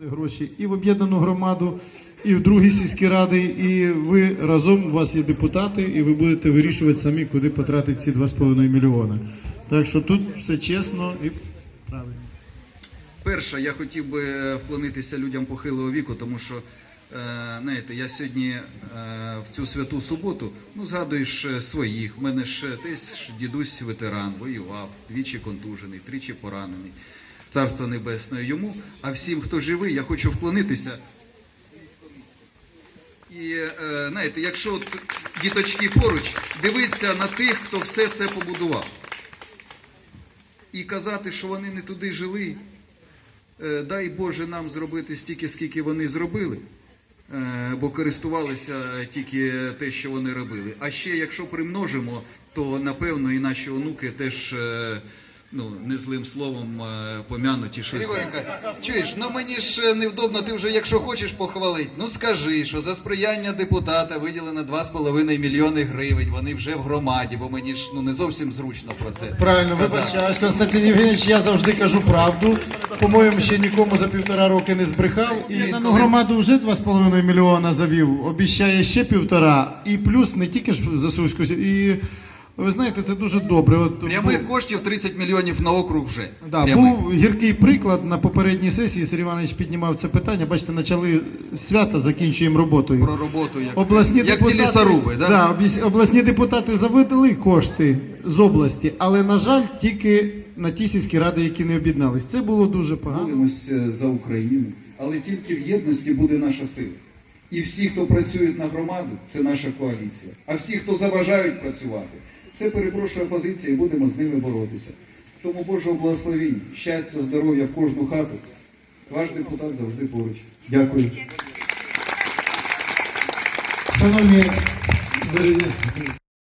гроші і в об'єднану громаду, і в другі сільські ради, і ви разом, у вас є депутати, і ви будете вирішувати самі, куди потратити ці 2,5 мільйони. Так що тут все чесно і правильно. Перше, я хотів би е, вклонитися людям похилого віку, тому що, е, знаєте, я сьогодні е, в цю святу суботу, ну, згадуєш своїх. В мене ж теж дідусь ветеран, воював, двічі контужений, тричі поранений. Царство небесне йому. А всім, хто живий, я хочу вклонитися. І е, знаєте, якщо от діточки поруч, дивитися на тих, хто все це побудував. І казати, що вони не туди жили, Е, дай Боже нам зробити стільки, скільки вони зробили, е, бо користувалися тільки те, що вони робили. А ще якщо примножимо, то напевно і наші онуки теж ну, не злим словом е, помянуті щось. Чуєш, ну мені ж е, невдобно, ти вже якщо хочеш похвалити, ну скажи, що за сприяння депутата виділено 2,5 мільйони гривень, вони вже в громаді, бо мені ж ну не зовсім зручно про це. Правильно, вибачаюсь, Константин Євгенович, я завжди кажу правду. По-моєму, ще нікому за півтора роки не збрехав. І на громаду вже 2,5 мільйона завів, обіцяє ще півтора, і плюс не тільки ж за Суську, і ви знаєте, це дуже добре. От, Прямих коштів 30 мільйонів на округ вже. Да, Прямих. був гіркий приклад на попередній сесії. Сергій Іванович піднімав це питання. Бачите, почали свята, закінчуємо роботою. Про роботу як, Обласні як депутати, ті лісоруби, да? Да, обласні депутати завидали кошти з області, але на жаль, тільки на ті сільські ради, які не об'єднались. Це було дуже погано. Молимося за Україну, але тільки в єдності буде наша сила. І всі, хто працюють на громаду, це наша коаліція. А всі, хто заважають працювати, це перепрошує опозиція і будемо з ними боротися. Тому Божого благословіння, щастя, здоров'я в кожну хату. Ваш депутат завжди поруч. Дякую. Шановні